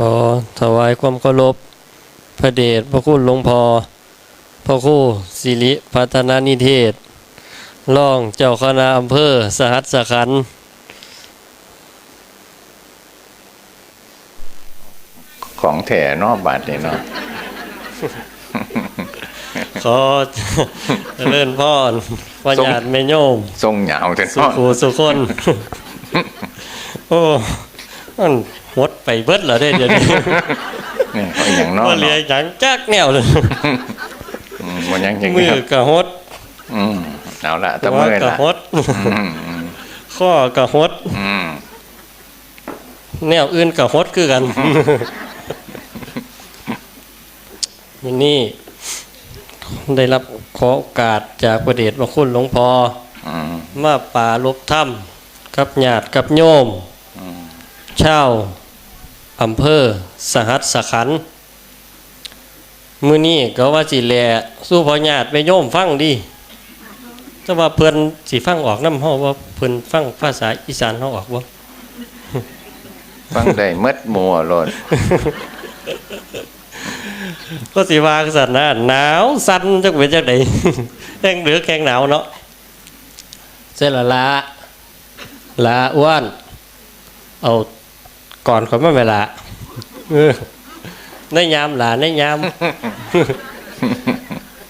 ขอถวายความเคารพพระเดชพระคุณหลวงพ่อพระครูสิริพัฒนานิเทศรองเจ้าคณะอำเภอสหัสขันธ์ของแถเนอกบาทนี่เนาะขอเจริญพรวญาติแม่โยม ทรงเหยาวแต่สุเนาะขูสุคน โอ้มัน หดไปเบิดแล้วเด้เดี๋ยวนี้นี่เอาอย่างเนอกว่าเหลียเนาะหยังจักแนวเลยอืมมันยังอย่างมืนี้อครับกะหดอืมเอาละแตะหัวมือกะละหดอืมอืมข้อกะหด อืมแนวอื่นกะหดคือกัน วันนี้ได้รับขอโอกาสจากประเดชพระคุณหลวงพ่ออืมมาป่าลบถ้ำกับญาติกับโยม อืมเช่าว อำเภอสหัสสขันธ์มือนี้ก็ว่าสิแลสู้พอญาติไปโยมฟังดีแต่ว่าเพิ่นสิฟังออกน้ำห้อว่าเพิ่นฟังภาษาอีสานเขาออกบ่ฟังได้เมดมัวโลดก็สิว่าสันนะหนาวสั่นจักเป็นจักไดแห้งเหลือแข็งหนาวเนาะเสร็จและละละอ้วนเอา ก่อนเขาไม่เวลาเออในยามหลาในยาม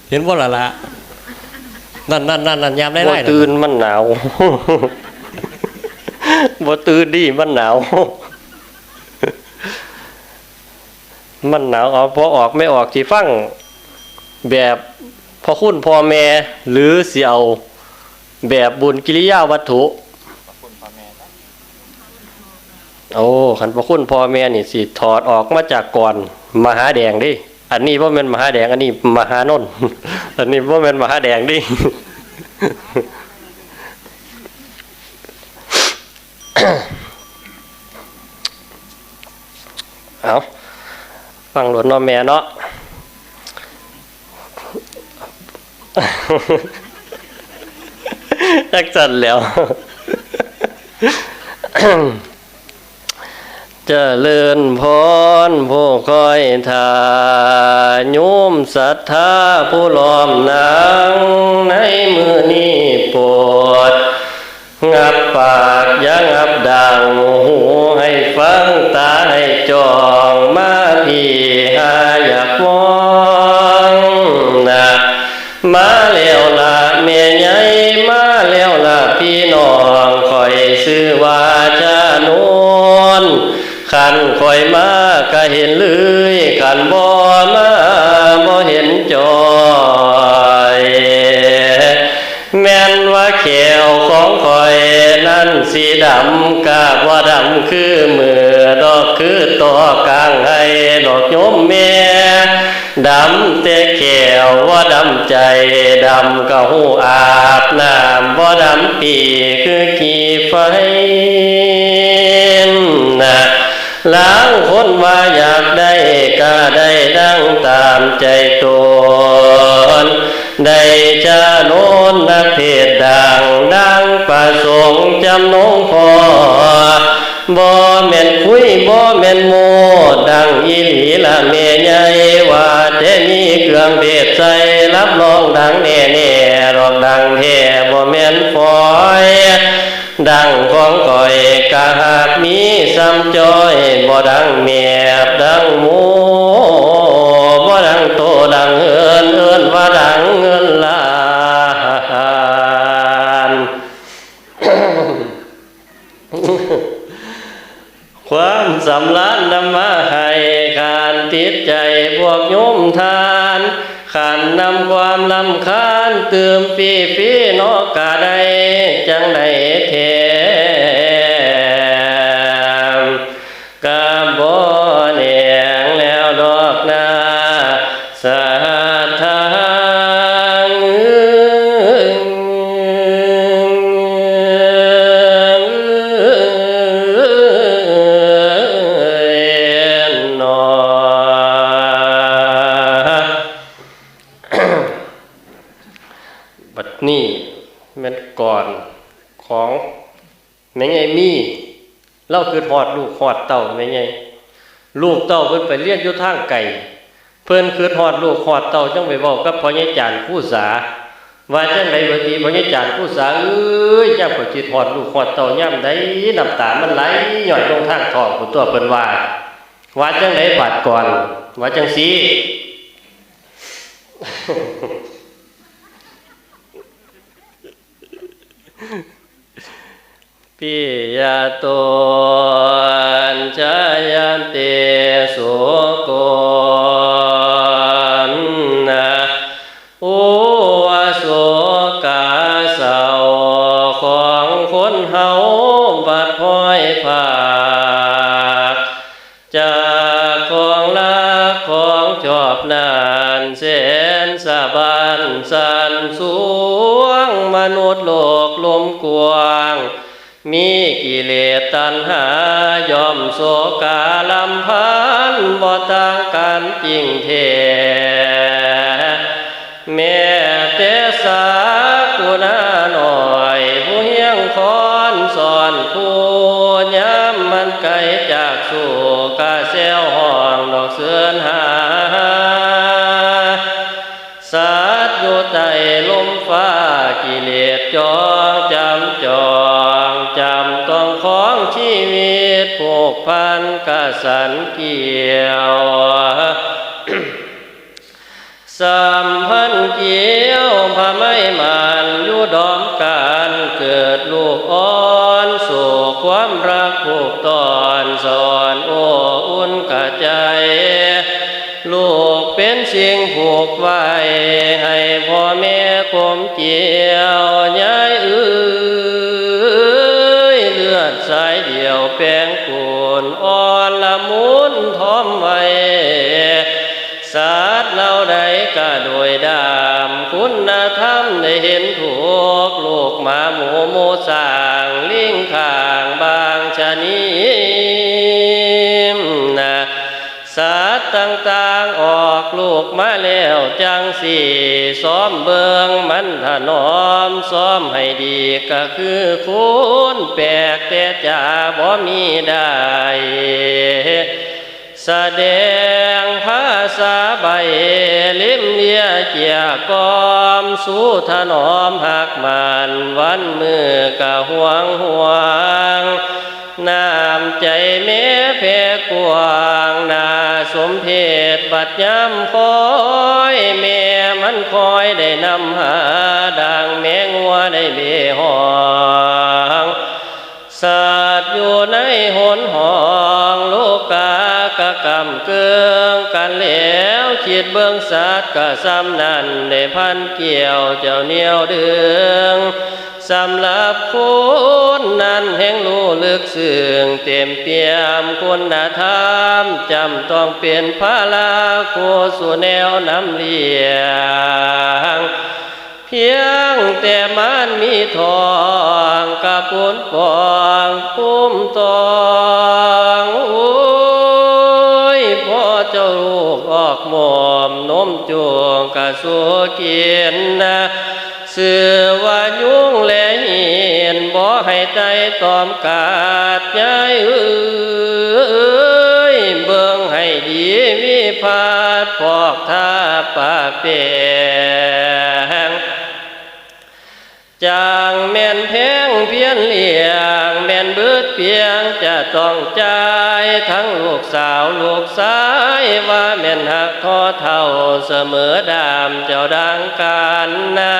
เห็นว่าละละนั่นนั่นนั่นนั่นยามได้ได้ตื่นมันหนาวบ่ตื่นดิมันหนาว มันหนาวเอาพอออกไม่ออกที่ฟังแบบพอคุณพ่อแม่หรือสิเอาแบบบุญกิริยาวัตถุ โอ้ขันพระคุณพ่อแม่นี่สิถอดออกมาจากก่อนมหาแดงดิ อันนี้ว่าเป็นมหาแดง อันนี้มหานนอันนี้ว่าเป็นมหาแดงดิเอาฟังหลวนเนอแม่เนาะจักจันแล้ว จเจริญพรผู้คอยทาโยมศรัทธาผู้ล้อมนางในมือนี้ปวด งับปากยังงับดังหูให้ฟังตาให้จองมาพี่หาอยากมองนะมาแล้ มาก็เห็นเลยขันบ่มาบ่เห็นจอยแม่นว่าเขียวของคอยนั้นสีดำกาบว่าดำคือมือดอกคือตัวกลางให้ดอกโยมแม่ดำแต่เขียวว่าดำใจดำก็หูอาบน้ำว่าดำปีคือกี่ไฟนะ ล้างคนว่าอยากได้ก็ได้ดังตามใจตนได้จะโน้นนักเทศดังดังประสงค์จำนงพอบ่แม่นคุยบ่แม่นโมดังอีหลีละเมยใหญ่ว่าแต่มีเครื่องเทศใส่รับรองดังแน่แน่รองดังแท้บ่แม่น มีซ้ำจอยบ่ดังเมียบดังหมูบ่ดังโตดังเอินเอินว่าดังเงินลานความสำลันนำมาให้ขานติดใจพวกโยมทานขันนำความลำคาญเติมปีปีนอกกาได้จังได้เท ของแม่ไงมีเราคือหอดลูกหอดเต่าแม่ไงลูกเต้าเพิ่นไปเรียนอยู่ทางไกลเพิ่นคือฮอดลูกฮอดเต้าจังไปเว้ากับพ่อใหญ่จานผู้สาว่าจังไดบ่ดีพ่อใหญ่จานผู้สาเอ้ยยามก็คิดฮอดลูกฮอดเต้ายามใดน้ำตามันไหลหย่อยลงทางท้องผู้ตัวเพิ่นว่าว่าจังไดบาดก่อนว่าจังซี ปิยาตนชายันติสุ มีกิเลสตัณหายอมโศกาลำพันบ่ต่างกันจริงเท สั คุณธรรมได้เห็นถูกลูกหมาหมูโมสร้างลิงข้างบางชะนีนะสัตว์ต่างๆออกลูกมาแล้วจังสี่ซ้อมเบิงมันถนอมซ้อมให้ดีก็คือคุณแปลกแต่จะบ่มีได้ แสดงภาษาใบลิมเลียเกียกอมสู้ถนอมหักมันวันมือกะห่วงห่วงน้ำใจแม่เพกวางนาสมเพศบัดย้ำคอยแม่มันคอยได้นำหาดังแมงัวได้เบหองสัตว์อยู่ในหนหอำเกืองกันแล้วคิดเบื้องสัตว์กะซ้ำนั่นได้พันเกี่ยวเจ้าเหนียวเดืองสำหรับคุณนั้นแห่งรู้ลึกซึ้งเต็มเปี่ยมคุณธรรมจำต้องเป็นพระลาโคสู่แนวน้ำเลียง เพียงแต่มันมีทอง กียนนะเสือว่ายุ่งและเห็นบ่ให้ใจตอมกาดยายเอ้ยเบิ่งให้ดีวิพาดพอกท่าปาเปียงจางแม่นแพงเพียนเลี้ยงแม่นเบิดเพียงจะต้องใจทั้งลูกสาวลูกชาย ว่าแม่นหักทอเท่าเสมอดามเจ้าดังกันนะ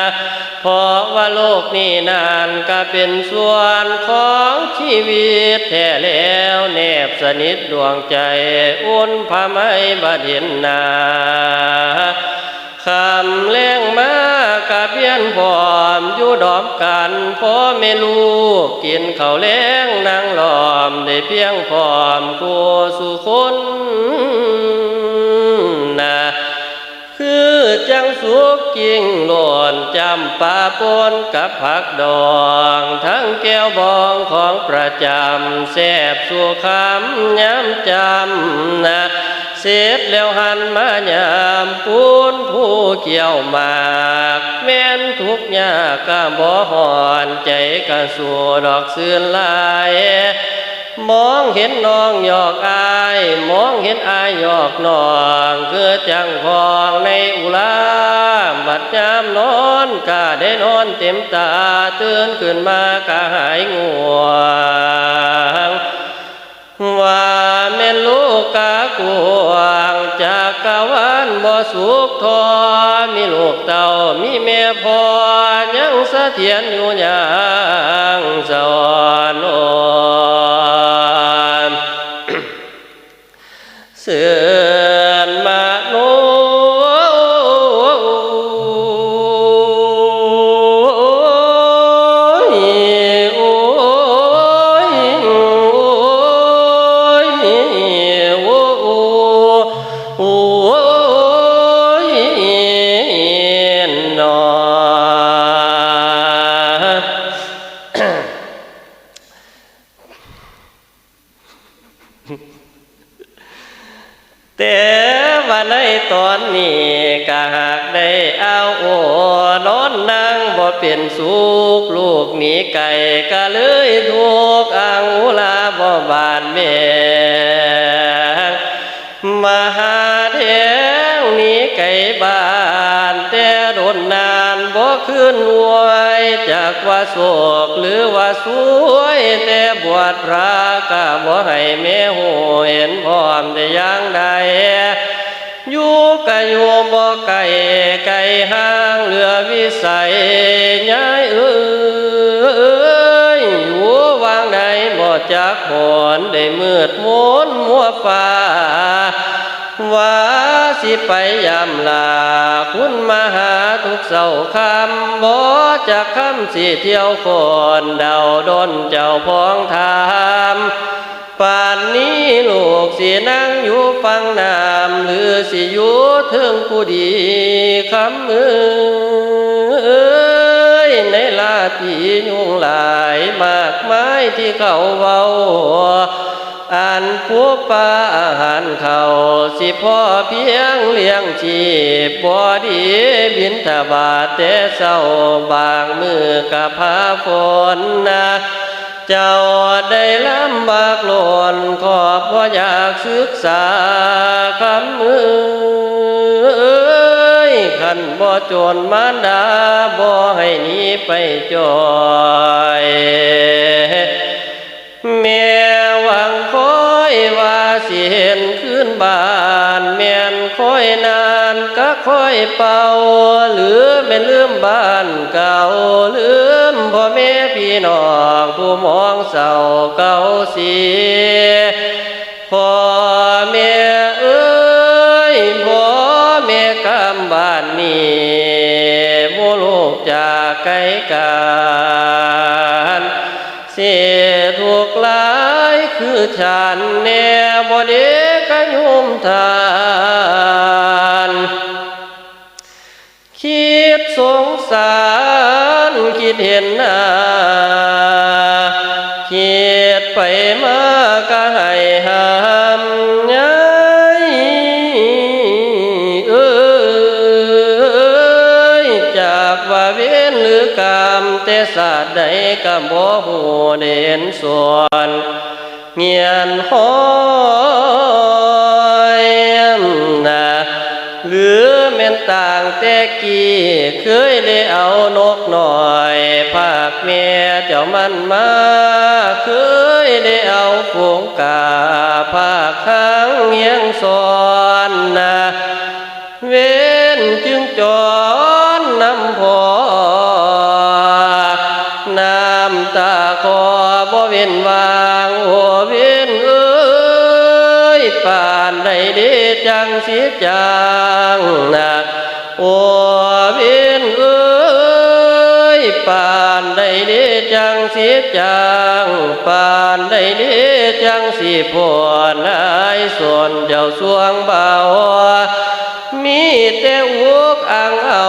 เพราะว่าโลกนี้นานก็เป็นส่วนของชีวิตแท้แล้วแนบสนิทดวงใจอุ่นพาไม่บัดเห็นนาคำแรงมากะเพียนพร้อมอยู่ดอมกันพ่อแม่ลูกกินข้าวแรงนางหลอมได้เพียงพร้อมกูสู่คน กกิ่งหล่นจำปาปนกับผักดอง ทั้งแก้วบองของประจำแซ่บสู่คำย้ำจำนะเสร็จแล้วหันมายามปูนผู้เกี่ยวหมากแม่นทุกยากก็บ่หอนใจก็สู่ดอกซื่นลาย มองเห็นน้องหยอกอาย มองเห็นอายหยอกน้องคือจังพองในอุลาบัดยามนอนก็ได้นอนเต็มตาตื่นขึ้นมาก็หายง่วงว่าแม่ลูกกากวงจากกะวันบ่สุขทอมีลูกเต่ามีแม่พอยังเสถียรอยู่อยังสอ นอนนั่งบ่เป็นสุขลูกหนีไก่ก็เลยทุกอังอุลาบ่บานแม่มาหาแทงหนีไก่บานแต่โดนนานบ่ขึ้นหวยจากว่าโศกหรือว่าสวยแต่บวชพระก็บ่ให้แม่หูเห็นพร้อมแต่ย่าง เหลือวิสัยยายเอ้ยอยู่วางใดบ่จักหอนได้มืดมนมัวฟ้าว่าสิไปยามลาคุณมาหาทุกเสาคำบ่จากคำสิเที่ยวคนเดาดนเจ้าพ้องทาม ป่านนี้ลูกสินั่งอยู่ฟังน้ำหรือสิอยู่ถึงผู้ดีคำเอ้ยในลาที่ยุงหลายมากมายที่เขาเว้าอ่านผู้ปาอาหารเขาสิพ่อเพียงเลี้ยงชีพบ่ดีบินทบาทแต่เศร้าบางมือกับพาฝนนะ เจ้าได้ลำบากหล่นขอบพ่ออยากศึกษาคำมือขันบ่จนมารดาบ่ให้หนีไปจอยแม่หวังคอยว่าสิเห็นขึ้นบ้านแม่นคอยนานก็คอยเป่าหรือแม่ลืมบ้านเก่าลืมพ่อแม่พี่น้อง ผู้มองเศร้าเก่าเสีย ก็บ่หูเด่นส่วนเงียนห้อ จังนะโอเว้นเอ้ยป่านใดเดจังสิจังป่านใดเดจังสิพรนายส่วนเจ้าสวงเบามีแต่อุกอังเอา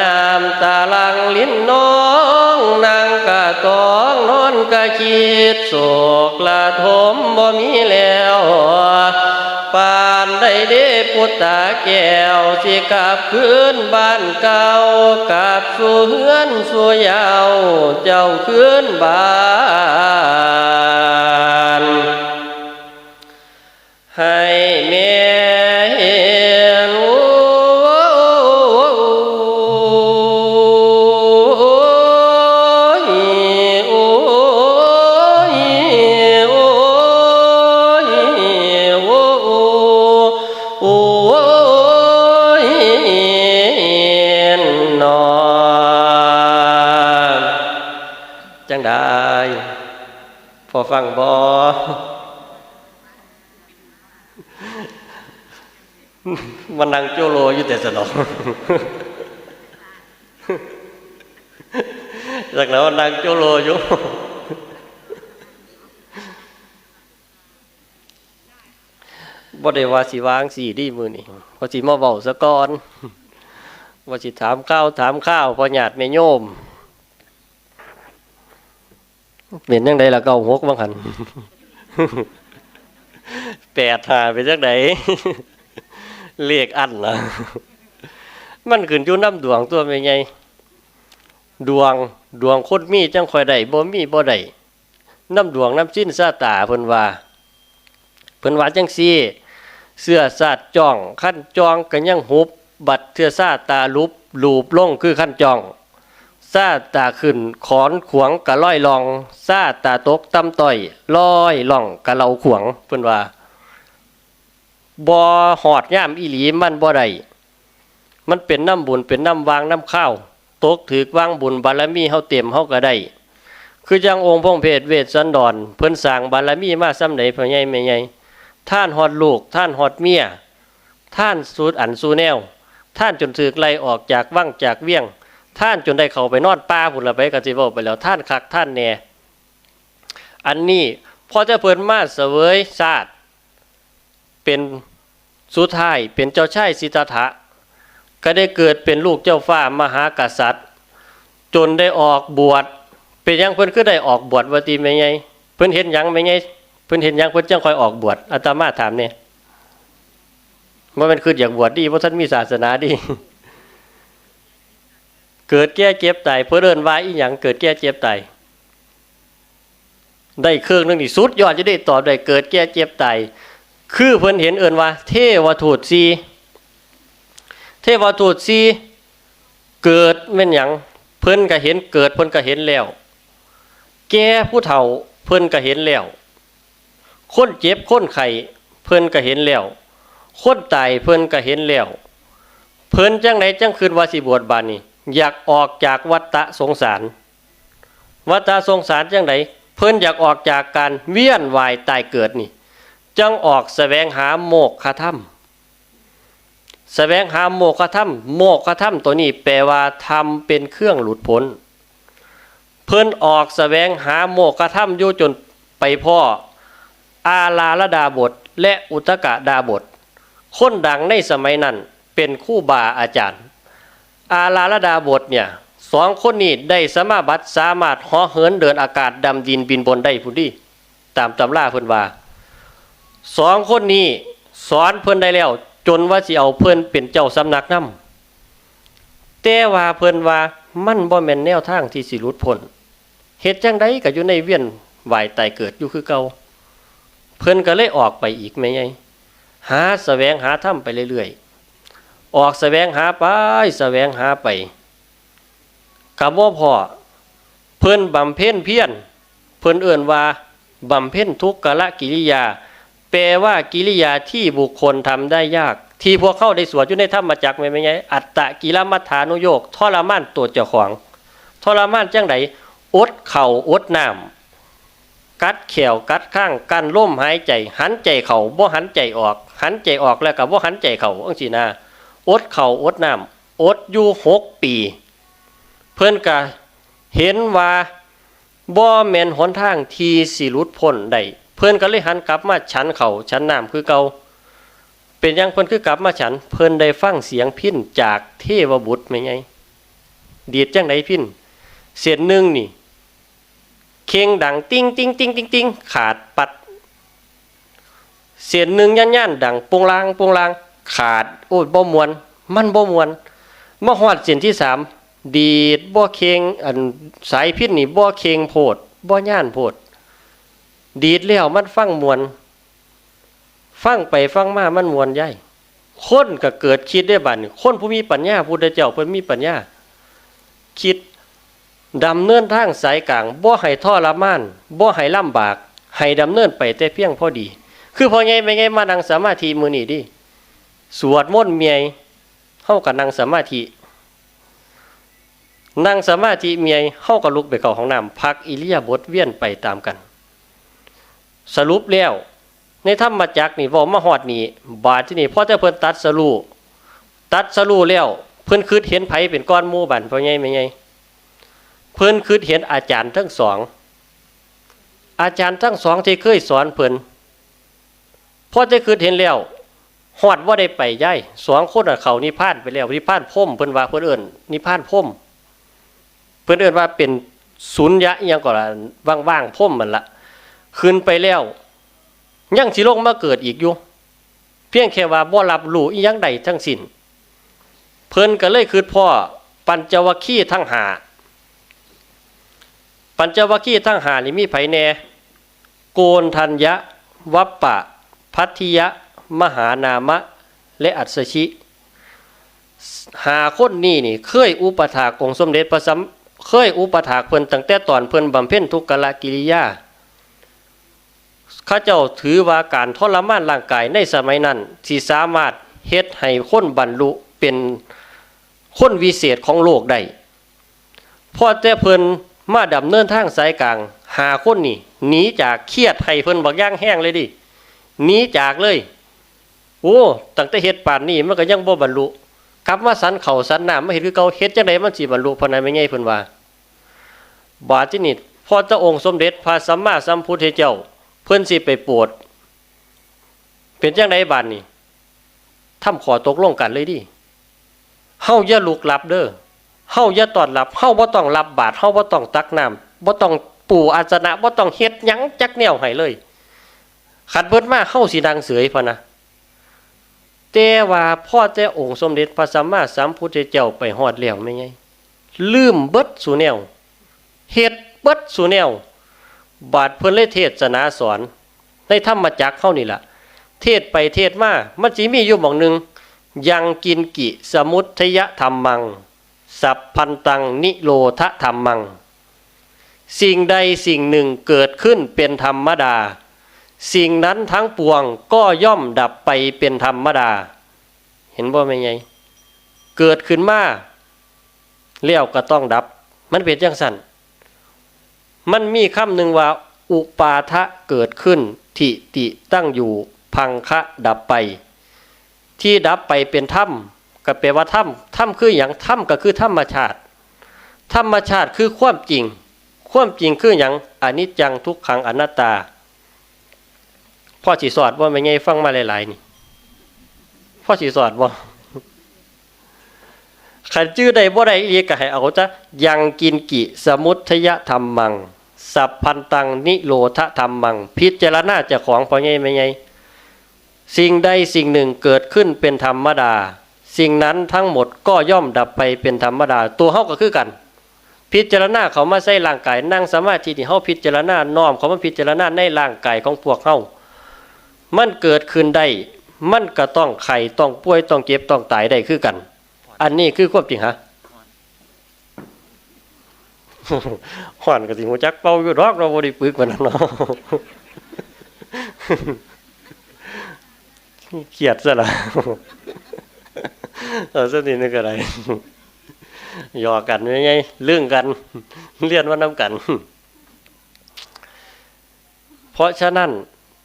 น้ำตาลังลิ้นน้องนางกะตองนอนกะคิดโศ อุตตาแก้วสิกลับคืนบ้านเก่ากลับสู่เฮือนสู่ยาว เจ้าคืนบ้าน นังโจโลอยู่แต่สนองจากนั้นนังโจโลอยู่บ่ได้ว่าสิวางสีดีมือนี่ว่าสิมาเว้าซะก่อนว่าสิถามข้าวถามข้าวพอหยาดแม่โยมเป็นยังไงล่ะเก้าหกบ้างหันแปดหาไปจักไหน เรียกอันนะมันขึ้นอยู่น้ำดวงตัวเป็นไงดวงดวงคนมีจังคอยได้บ่มีบ่ได้น้ำดวงน้ำสิ้นซาตาเพิ่นว่าเพิ่นว่าจังซี่ เสื้อซาดจ้องขั้นจองกันยังหุบ บัดเสื้อซาตาลุบลูบลงคือขั้นจองซาตาขึ้นขอนขวงกะร้อยลองซาตาตกตำต่อยลอยล่องกะเหลาขวงเพิ่นว่า บ่หอดย่ามอีหลีมันบ่ได้มันเป็นน้ำบุญเป็นน้ำวางน้ำข้าวตกถือวางบุญบารมีเฮาเต็มเฮาก็ได้ คือจังองค์พงเพศเวทสันดรเพิ่นสร้างบารมีมาซ้ำไหนพ่อใหญ่แม่ใหญ่ท่านฮอดลูกท่านฮอดเมียท่านสูดอันสูแนว ท่านจนถือไล่ออกจากวังจากเวียง ท่านจนได้เข้าไปนอนป่าพุ่นละไปก็สิเว้าไปแล้วท่านคักท่านแน่อันนี้พอจะเพิ่นมาเสวยชาติเป็น สุดท้ายเป็นเจ้าชายสิทธัตถะก็ได้เกิดเป็นลูกเจ้าฟ้ามหากษัตริย์ จนได้ออกบวชเป็นยังเพิ่นคือได้ออกบวชว่าติแม่ไงเพิ่นเห็นยังแม่ไงเพิ่นเห็นยังเพิ่นจังคอยออกบวชอาตมาถามเนี่ยว่ามันคืออยากบวชดีเพราะท่านมีศาสนาดีเกิดแก่เจ็บตายเพิ่นเอิ้นว่าอีหยังเกิดแก่เจ็บตายได้เครื่องนึงนี่สุดยอดจะได้ตอบได้เกิดแก่เจ็บตาย คือเพิ่นเห็นเอิ้นว่า เทวทูตสีเทวทูตสีเกิดแม่นหยังเพิ่นก็เห็นเกิดเพิ่นก็เห็นแล้ว แก่ผู้เฒ่าเพิ่นก็เห็นแล้วคนเจ็บคนไข้เพิ่นก็เห็นแล้วคนตายเพิ่นก็เห็นแล้วเพิ่นจังไหนจังคืนว่าสิบวชบานนี้อยากออกจากวัฏสงสาร วัฏสงสารจังไหนเพิ่นอยากออกจากการเวียนวายตายเกิดนี่ จังออกแสวงหาโมกขธรรม แสวงหาโมกขธรรม โมกขธรรมตัวนี้แปลว่าทำเป็นเครื่องหลุดพ้น เพิ่นออกแสวงหาโมกขธรรมอยู่จนไปพ่อ อาลาลดาบทและอุตกะดาบท คนดังในสมัยนั้นเป็นคู่บาอาจารย์ อาลาลดาบทเนี่ยสองคนนี้ได้สมาบัติสามารถเหอเหินเดินอากาศดำดินบินบนได้พุ่นดีตามตำราเพิ่นว่า สองคนนี้สอนเพิ่อนได้แล้ว จนว่าสิเอาเพิ่อนเป็นเจ้าสำนักนำแต่ว่าเพิ่อนว่ามันบ่แม่นแนวทางที่สิหลุดพ้นเฮ็ดจังไดก็อยู่ในเวียนวายตายเกิดอยู่คือเก่าเพิ่อนก็เลยออกไปอีกแม่ไงหาแสวงหาถ้ำไปเรื่อยๆออกแสวงหาไปแสวงหาไปกับว่าพอเพิ่อนบำเพ็ญเพียรเพิ่อนเอื่นว่าบำเพ็ญทุกขละกิริยา แปลว่ากิริยาที่บุคคลทำได้ยาก ที่พวกเข้าได้สวดอยู่ในธรรมาจักรแม่ไหมไงอัตตะกิลมัฐานุโยกทรมานตัวเจ้าของทรมานจังไดอดเข่าอดน้ำกัดเขียวกัดข้างกันล่มหายใจ หันใจเขาบ่หันใจออก หันใจออกแล้วกับบ่หันใจเขาอังสีนาอดเขาอดน้ำอดอยู่หกปี เพื่อนก็เห็นว่าบ่แมนหนทางที่สิหลุดพ้นได้ เพื่อนก็เลยหันกลับมาฉันเขาฉันน้ำคือเก่าเป็นยังเพิ่นคือกลับมาฉัน เพิ่อนได้ฟังเสียงพิ้นจากเทวบุตรไหมไงดีดจังไดพิ้นเสียนหนึ่งนี่ เคียงดังติ้งติ้งติ้งติ้งติ้งขาดปัด เสียนหนึ่งย่านย่านดังปงลางปงลาง ขาดโอ้ยบ่มวน มันบ่มวนมาหอดเสียนที่สามดีดบ่เคียงอันสายพิษนี่บ่เคียงโพดบ่ย่านโพด ดีดแล้วมันฟังมวน ฟังไปฟังมามันมวนใหญ่คนก็เกิดคิดได้บันคนผู้มีปัญญาพุทธเจ้าเพิ่นมีปัญญา คิดดำเนินทางสายกลางบ่ให้ทรมานบ่ให้ลำบากให้ดำเนินไปแต่เพียงพอดี คือพอไงไปไงมานั่งสมาธิมือนี่ดิสวดมนต์เมียเฮากับนั่งสมาธินั่งสมาธิเมียเฮากับลุกไปเข้าห้องน้ำพักอิริยาบถเวียนไปตามกัน สรุปแล้วในธรรมจักนี่เว้ามาฮอดนี่บาดที่นี่พ่อแต่เพิ่นตัดสรุตัดสรุแล้วเพิ่นคิดเห็นไผเป็นก้อนมูบันเพราะไงไม่ไงเพิ่นคิดเห็นอาจารย์ทั้งสอง อาจารย์ทั้งสองที่เคยสอนเพิ่นพ่อจะคิดเห็นแล้วฮอดว่าได้ไปย้ายสองคนน่ะเขานิพานไปแล้วนิพานพ่มเพิ่นว่าเพิ่นเอิ้นนิพานพ่มเพิ่นเอิ้นว่าเป็นศูนย์ยะยังก็ล่ะว่างๆพ่มมันละ ขึ้นไปแล้วยังสิลงมาเกิดอีกอยู่ เพียงแค่ว่าบ่รับรู้อียังใดทั้งสิ้นเพิ่นก็เลยคือพ่อปัญจวัคคีย์ทั้งหา ปัญจวัคคีย์ทั้งหานี่มีไผแน่ โกนทัญญะ วัปปะ พัทธิยะ มหานามะ และอัศชิหาคนนี่นี่ เคยอุปถากองสมเด็จพระสัมเคยอุปถากเพิ่นตั้งแต่ตอนเพิ่นบำเพ็ญทุกขละกิริยา ข้าเจ้าถือว่าการทรมานร่างกายในสมัยนั้นที่สามารถเฮ็ดให้คนบรรลุเป็นคนวิเศษของโลกได้พอแต่เพิ่นมาดำเนินทางสายกลาง หาคนนี่หนีจากเครียดให้เพิ่นบักย่างแห้งเลยดิหนีจากเลย โอ้ตั้งแต่เฮ็ดป่านนี้มันก็ยังบ่บรรลุกลับมาสันเขาสันน้ำมาเห็นคือเก่าเฮ็ดจังไดมันสิบรรลุเพราะนั้นไม่ไงเพิ่นว่า บาดที่นี่พอเจ้าองค์สมเด็จพระสัมมาสัมพุทธเจ้า เพิ่อนสิไปปรดเป็นจังไดบาดนี้ทำขอตกลงกันเลยดิเฮาอย่าลุกลับเด้อเฮาอย่าตอดรับเฮาบ่ต้องรับบาตรเฮาบ่ต้องตักน้ำบ่ต้องปู่อาสนะบ่ต้องเฮ็ดหยังจักแนวให้เลยขัดเบิดมาเฮาสิดังเสยพะนะแต่ว่าพ่อแต่องค์สมเด็จพระสัมมาสัมพุทธเจ้าไปฮอดแล้วไม่ไงลืมเบิดสู่แนวเฮ็ดเบิดสู่แนว บาดเพิ่อนเลยเทศนาสอนในธรรมจักเข้านี่ล่ะเทศไปเทศมามันสิมีอยู่หม่องหนึ่งยังกินกิสมุทยธรรมมัง สัพพันตังนิโรธธรรมมัง สิ่งใดสิ่งหนึ่งเกิดขึ้นเป็นธรรมดา สิ่งนั้นทั้งปวงก็ย่อมดับไปเป็นธรรมดา เห็นบ่แม่นไงเกิดขึ้นมาแล้วก็ต้องดับ มันเป็นจังสั่น มันมีคำหนึ่งว่า อุปาทะเกิดขึ้น ทิติตั้งอยู่ พังคะดับไป ที่ดับไปเป็นถ้ำก็แปลว่าถ้ำถ้ำคืออย่างถ้ำก็คือธรรมชาติ ธรรมชาติคือความจริง ความจริงคืออย่างอนิจจังทุกขังอนัตตาพ่อสีสอดว่าไม่ไงฟังมาหลายๆนี่พ่อสีสอดว่าขันชื่อใดบ่ใดอีกก็ให้เอาจะยังกินกิสมุทยธรรมมัง สัพพันตังนิโรธธรรมัง พิจารณาจากของพอไงไม่ไง สิ่งใดสิ่งหนึ่งเกิดขึ้นเป็นธรรมดา สิ่งนั้นทั้งหมดก็ย่อมดับไปเป็นธรรมดา ตัวเฮาก็คือกัน พิจารณาเขามาใส่ร่างกายนั่งสมาธิที่เฮาพิจารณาน้อมเขามาพิจารณาในร่างกายของพวกเฮามันเกิดขึ้นได้ มันก็ต้องไข่ต้องป่วยต้องเจ็บต้องตายได้คือกัน อันนี้คือความจริงฮะ หวานก็สิหูจักเป่าอยู่ดอกเราบ่ได้ปึกมันนั้นเนาะเขียดซะละเออสนิทนึกอะไรหยอกกันยังไงเรื่องกัน เรียนว่าน้ำกัน เพราะฉะนั้น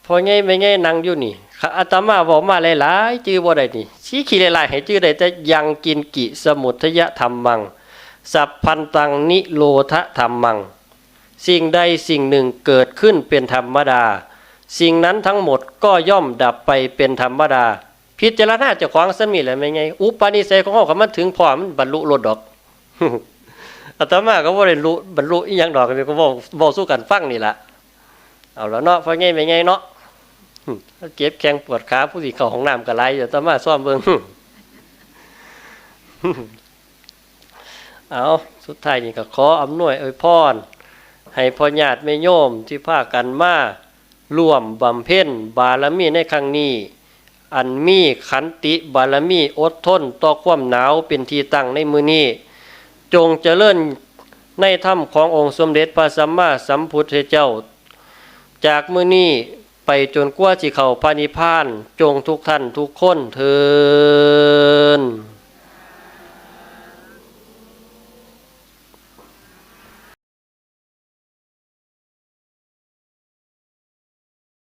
พอไงไม่ไงนั่งอยู่นี่อาตมาบอกมาหลายๆจื้อบ่ได้นี่ชี้ขี้หลายๆให้จื้อได้แต่ยังกินกิสมุทยธรรมมัง สัพพันตังนิโรธธรรมัง สิ่งใดสิ่งหนึ่งเกิดขึ้นเป็นธรรมดา สิ่งนั้นทั้งหมดก็ย่อมดับไปเป็นธรรมดา พิจารณาเจ้าของสมีแหละไม่ไง อุปนิสัยของเขาก็มันถึงพร้อมันบรรลุโลดดอกอาตมาก็บ่ได้รู้บรรลุอีหยังดอกก็บอกบอกสู้กันฟังนี่ล่ะเอาแล้วเนาะพอไงไม่ไงเนาะเจ็บแข้งปวดขาผู้สิเข้าห้องน้ำก็ไหลอยู่อาตมาซ่อมเบิ่ง เอาสุดท้ายนี่ก็ขออำนวยอวยพรให้พ่อญาติแม่โยมที่พากันมาร่วมบำเพ็ญบารมีในครั้งนี้ อันมีขันติบารมีอดทนต่อความหนาวเป็นทีตั้งในมือนี้ จงเจริญในถ้ำขององค์สมเด็จพระสัมมาสัมพุทธเจ้า จากมือนี้ไปจนกว่าจิเขาพระนิพพาน จงทุกท่านทุกคนเทิน